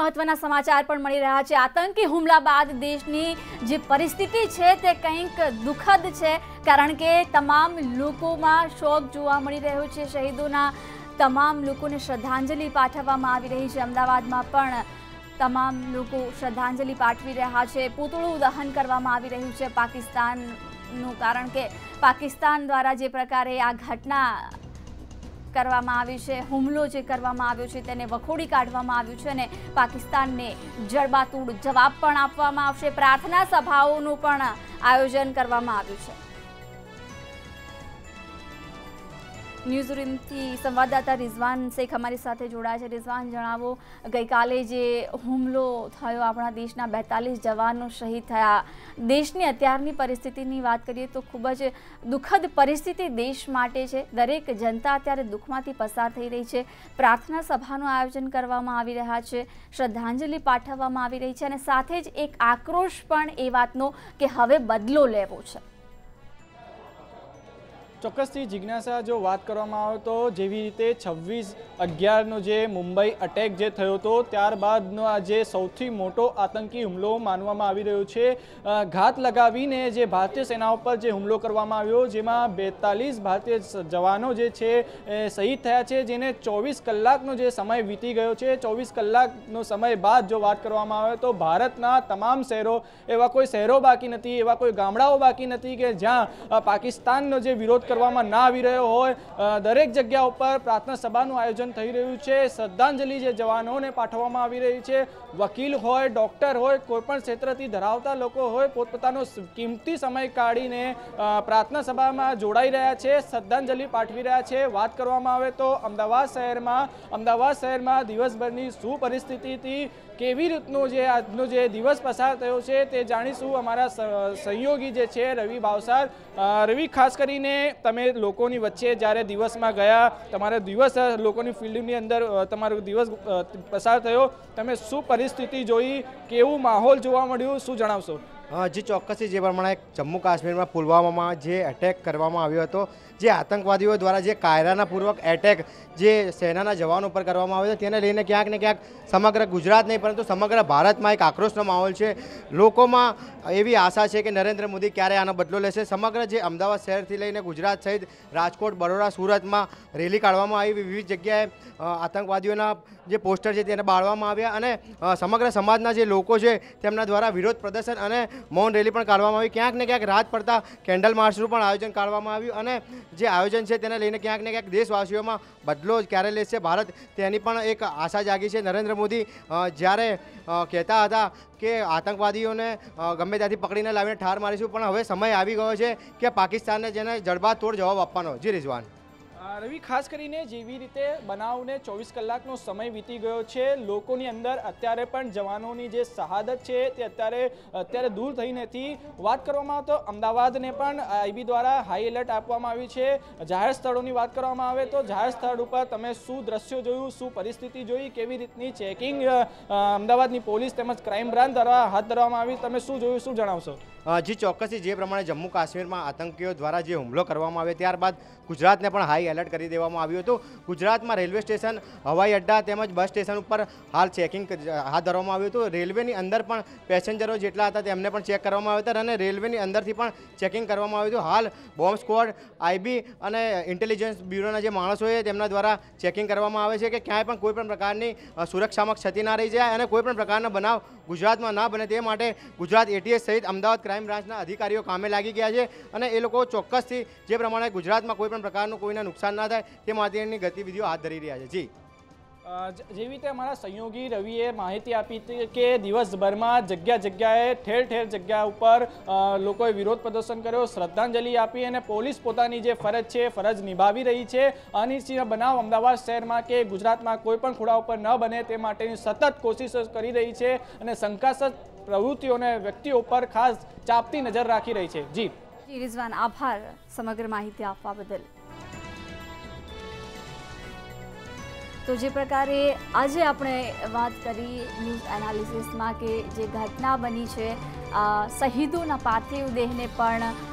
મહત્વના સમાચાર પણ મળી રહ્યા છે. આતંકી હુમલા બાદ દેશની જે પરિસ્થિતિ છે તે કંઈક દુઃખદ છે, કારણ કે તમામ લોકોમાં શોક જોવા મળી રહ્યો છે. શહીદોના તમામ લોકોને શ્રદ્ધાંજલિ પાઠવવામાં આવી રહી છે. અમદાવાદમાં પણ તમામ લોકો શ્રદ્ધાંજલિ પાઠવી રહ્યા છે. પૂતળું દહન કરવામાં આવી રહ્યું છે પાકિસ્તાનનું, કારણ કે પાકિસ્તાન દ્વારા જે પ્રકારે આ ઘટના કરવામાં આવી છે, હુમલો જે કરવામાં આવ્યો છે તેને વખોડી કાઢવામાં આવ્યું છે અને પાકિસ્તાનને જડબાતૂડ જવાબ પણ આપવામાં આવશે. પ્રાર્થના સભાઓનું પણ આયોજન કરવામાં આવ્યું છે. ન્યૂઝરૂમથી સંવાદદાતા રિઝવાન શેખ અમારી સાથે જોડાયા છે. રિઝવાન, જણાવો, ગઈકાલે જે હુમલો થયો, આપણા દેશના બેતાલીસ જવાનો શહીદ થયા. દેશની અત્યારની પરિસ્થિતિની વાત કરીએ તો ખૂબ જ દુઃખદ પરિસ્થિતિ દેશ માટે છે. દરેક જનતા અત્યારે દુઃખમાંથી પસાર થઈ રહી છે. પ્રાર્થના સભાનું આયોજન કરવામાં આવી રહ્યા છે. શ્રદ્ધાંજલિ પાઠવવામાં આવી રહી છે અને સાથે જ એક આક્રોશ પણ એ વાતનો કે હવે બદલો લેવો છે. ચોક્કસથી જિજ્ઞાસા જો વાત કરવામાં આવે તો જેવી રીતે છવ્વીસ અગિયારનો જે મુંબઈ અટેક જે થયો હતો, ત્યારબાદનો આ જે સૌથી મોટો આતંકી હુમલો માનવામાં આવી રહ્યો છે. ઘાત લગાવીને જે ભારતીય સેના ઉપર જે હુમલો કરવામાં આવ્યો, જેમાં બેતાલીસ ભારતીય જવાનો જે છે, એ શહીદ થયા છે, જેને ચોવીસ કલાકનો જે સમય વીતી ગયો છે. ચોવીસ કલાકનો સમય બાદ જો વાત કરવામાં આવે તો ભારતના તમામ શહેરો, એવા કોઈ શહેરો બાકી નથી, એવા કોઈ ગામડાઓ બાકી નથી કે જ્યાં પાકિસ્તાનનો જે વિરોધ કરવામાં ના આવી રહ્યો હોય દરેક જગ્યા ઉપર પ્રાર્થના સભાનું આયોજન થઈ રહ્યું છે. શ્રદ્ધાંજલિ જે જવાનોને પાઠવવામાં આવી રહી છે. વકીલ હોય, ડૉક્ટર હોય, કોઈપણ ક્ષેત્રથી ધરાવતા લોકો હોય, પોતપોતાનો કિંમતી સમય કાઢીને પ્રાર્થના સભામાં જોડાઈ રહ્યા છે, શ્રદ્ધાંજલિ પાઠવી રહ્યા છે. વાત કરવામાં આવે તો અમદાવાદ શહેરમાં અમદાવાદ શહેરમાં દિવસભરની શું પરિસ્થિતિથી કેવી રીતનું જે આજનો જે દિવસ પસાર થયો છે તે જાણીશું અમારા સહયોગી જે છે રવિ ભાવસાર. રવિ, ખાસ કરીને તમે લોકોની વચ્ચે જ્યારે દિવસમાં ગયા, તમારો દિવસ લોકોની ફિલ્ડની અંદર તમારો દિવસ પસાર થયો, તમે શું પરિસ્થિતિ જોઈ, કેવું માહોલ જોવા મળ્યું, શું જણાવશો? જી ચોક્કસથી જે પ્રમાણે જમ્મુ કાશ્મીરમાં પુલવામામાં જે એટેક કરવામાં આવ્યો હતો, જે આતંકવાદીઓ દ્વારા જે કાયરાના પૂર્વક એટેક જે સેનાના જવાનો પર કરવામાં આવ્યો હતો, તેને લઈને ક્યાંક ને ક્યાંક સમગ્ર ગુજરાત નહીં, પરંતુ સમગ્ર ભારતમાં એક આક્રોશનો માહોલ છે. લોકોમાં એવી આશા છે કે નરેન્દ્ર મોદી ક્યારે આનો બદલો લેશે. સમગ્ર જે અમદાવાદ શહેરથી લઈને ગુજરાત સહિત રાજકોટ, બરોડા, સુરતમાં રેલી કાઢવામાં આવી. વિવિધ જગ્યાએ આતંકવાદીઓના જે પોસ્ટર છે તેને બાળવામાં આવ્યા અને સમગ્ર સમાજના જે લોકો છે તેમના દ્વારા વિરોધ પ્રદર્શન અને મૌન રેલી પણ કાઢવામાં આવી. ક્યાંક ને ક્યાંક રાત પડતા કેન્ડલ માર્ચનું પણ આયોજન કાઢવામાં આવ્યું અને જે આયોજન છે તેને લઈને ક્યાંક ને ક્યાંક દેશવાસીઓમાં બદલો ક્યારે લેશે ભારત તેની પણ એક આશા જાગી છે. નરેન્દ્ર મોદી જ્યારે કહેતા હતા કે આતંકવાદીઓને ગમે ત્યાંથી પકડીને લાવીને ઠાર મારીશું, પણ હવે સમય આવી ગયો છે કે પાકિસ્તાનને જેને જડબાતોડ જવાબ આપવાનો. જી રિઝવાન. રવિ ખાસ કરીને જેવી રીતે બનાવને ચોવીસ કલાકનો સમય વીતી ગયો છે, લોકોની અંદર અત્યારે પણ જવાનોની જે શહાદત છે તે અત્યારે અત્યારે દૂર થઈ નથી વાત કરવામાં આવે તો અમદાવાદને પણ આઈબી દ્વારા હાઈ એલર્ટ આપવામાં આવ્યું છે. જાહેર સ્થળોની વાત કરવામાં આવે તો જાહેર સ્થળ ઉપર તમે શું દ્રશ્યો જોયું, શું પરિસ્થિતિ જોઈ, કેવી રીતની ચેકિંગ અમદાવાદની પોલીસ તેમજ ક્રાઇમ બ્રાન્ચ દ્વારા હાથ ધરવામાં આવી, તમે શું જોયું, શું જણાવશો? જી, ચોક્કસથી, જે પ્રમાણે જમ્મુ કાશ્મીરમાં આતંકીઓ દ્વારા જે હુમલો કરવામાં આવ્યો, ત્યારબાદ ગુજરાતને પણ હાઈ એલર્ટ કરી દેવામાં આવ્યું હતું. ગુજરાતમાં રેલવે સ્ટેશન, હવાઈ અડ્ડા તેમજ બસ સ્ટેશન ઉપર હાલ ચેકિંગ હાથ ધરવામાં આવ્યું હતું. રેલવેની અંદર પણ પેસેન્જરો જેટલા હતા તેમને પણ ચેક કરવામાં આવ્યા હતા અને રેલવેની અંદરથી પણ ચેકિંગ કરવામાં આવ્યું હતું. હાલ બોમ્બ સ્ક્વોડ આઈબી અને ઇન્ટેલિજન્સ બ્યુરોના જે માણસો છે તેમના દ્વારા ચેકિંગ કરવામાં આવે છે કે ક્યાંય પણ કોઈ પણ પ્રકારની સુરક્ષામાં ક્ષતિ ના રહી જાય અને કોઈપણ પ્રકારના બનાવ ગુજરાતમાં ના બને તે માટે ગુજરાત એટીએસ સહિત અમદાવાદ ક્રાઇમ બ્રાન્ચના અધિકારીઓ કામે લાગી ગયા છે અને એ લોકો ચોક્કસથી જે પ્રમાણે ગુજરાતમાં કોઈપણ પ્રકારનું કોઈને નુકસાન ના થાય તે માટેની ગતિવિધિઓ હાથ ધરી રહ્યા છે. જી. જેવી રીતે અમારા સહયોગી રવિએ માહિતી આપી હતી કે દિવસભરમાં જગ્યા જગ્યાએ ઠેર ઠેર જગ્યા ઉપર લોકોએ વિરોધ પ્રદર્શન કર્યો શ્રદ્ધાંજલિ આપી અને પોલીસ પોતાની જે ફરજ છે ફરજ નિભાવી રહી છે. અનિશ્ચિત બનાવ અમદાવાદ શહેરમાં કે ગુજરાતમાં કોઈ પણ ખૂણા ઉપર ન બને તે માટેની સતત કોશિશ કરી રહી છે અને શંકાસ્પદ પ્રવૃત્તિઓને વ્યક્તિઓ પર ખાસ ચાપતી નજર રાખી રહી છે. જી. જી રિઝવાન આભાર સમગ્ર માહિતી આપવા બદલ. તો જે પ્રકારે આજે આપણે વાત કરી ન્યૂઝ એનાલિસિસમાં કે જે ઘટના બની છે શહીદોના પાર્થિવ દેહને પણ